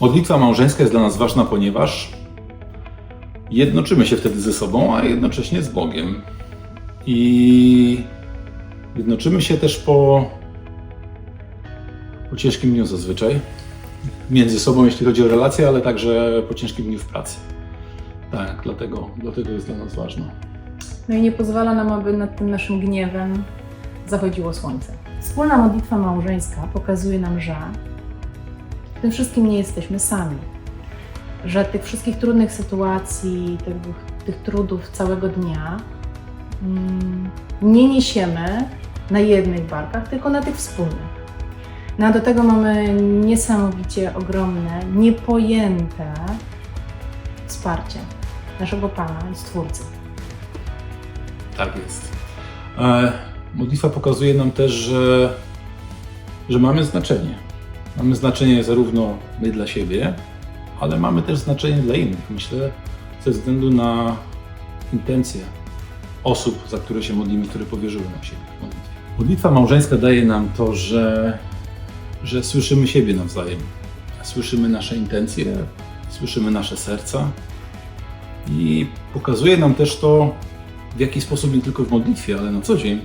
Modlitwa małżeńska jest dla nas ważna, ponieważ jednoczymy się wtedy ze sobą, a jednocześnie z Bogiem. I jednoczymy się też po, po ciężkim dniu zazwyczaj. Między sobą, jeśli chodzi o relacje, ale także po ciężkim dniu w pracy. Tak, dlatego, dlatego jest dla nas ważna. No i nie pozwala nam, aby nad tym naszym gniewem zachodziło słońce. Wspólna modlitwa małżeńska pokazuje nam, że w tym wszystkim nie jesteśmy sami. Że tych wszystkich trudnych sytuacji, tych, tych trudów całego dnia mm, nie niesiemy na jednych barkach, tylko na tych wspólnych. No a do tego mamy niesamowicie ogromne, niepojęte wsparcie naszego Pana i Stwórcy. Tak jest. E, modlitwa pokazuje nam też, że, że mamy znaczenie. Mamy znaczenie zarówno my dla siebie, ale mamy też znaczenie dla innych. Myślę, ze względu na intencje osób, za które się modlimy, które powierzyły nam siebie w modlitwie. Modlitwa małżeńska daje nam to, że, że słyszymy siebie nawzajem. Słyszymy nasze intencje, słyszymy nasze serca i pokazuje nam też to, w jaki sposób nie tylko w modlitwie, ale na co dzień,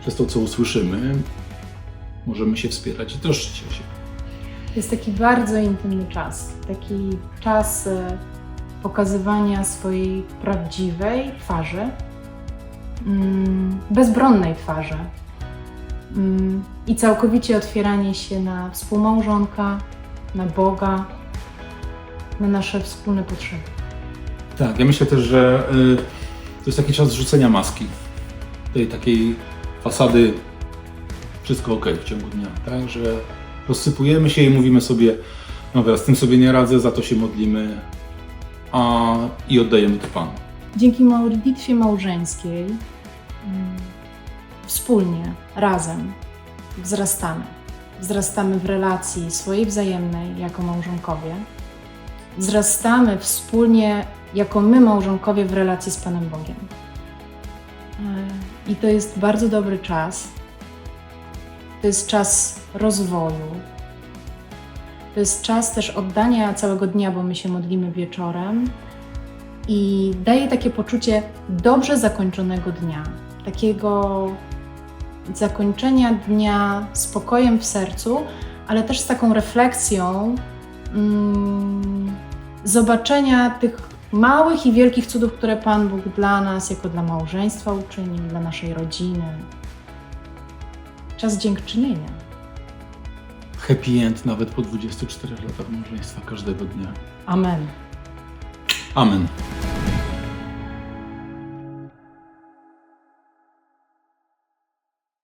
przez to, co usłyszymy, możemy się wspierać i troszczyć o siebie. Jest taki bardzo intymny czas. Taki czas e, pokazywania swojej prawdziwej twarzy, mm, bezbronnej twarzy mm, i całkowicie otwieranie się na współmałżonka, na Boga, na nasze wspólne potrzeby. Tak, ja myślę też, że y, to jest taki czas zrzucenia maski, tej takiej fasady wszystko ok w ciągu dnia, tak, że rozsypujemy się i mówimy sobie, dobra, z tym sobie nie radzę, za to się modlimy a, i oddajemy to Panu. Dzięki modlitwie małżeńskiej mm, wspólnie, razem wzrastamy. Wzrastamy w relacji swojej wzajemnej jako małżonkowie. Wzrastamy wspólnie jako my małżonkowie w relacji z Panem Bogiem. E, I to jest bardzo dobry czas. To jest czas rozwoju. To jest czas też oddania całego dnia, bo my się modlimy wieczorem i daje takie poczucie dobrze zakończonego dnia, takiego zakończenia dnia spokojem w sercu, ale też z taką refleksją mm, zobaczenia tych małych i wielkich cudów, które Pan Bóg dla nas, jako dla małżeństwa uczynił, dla naszej rodziny. Czas dziękczynienia. Happy end nawet po 24 latach małżeństwa każdego dnia. Amen. Amen.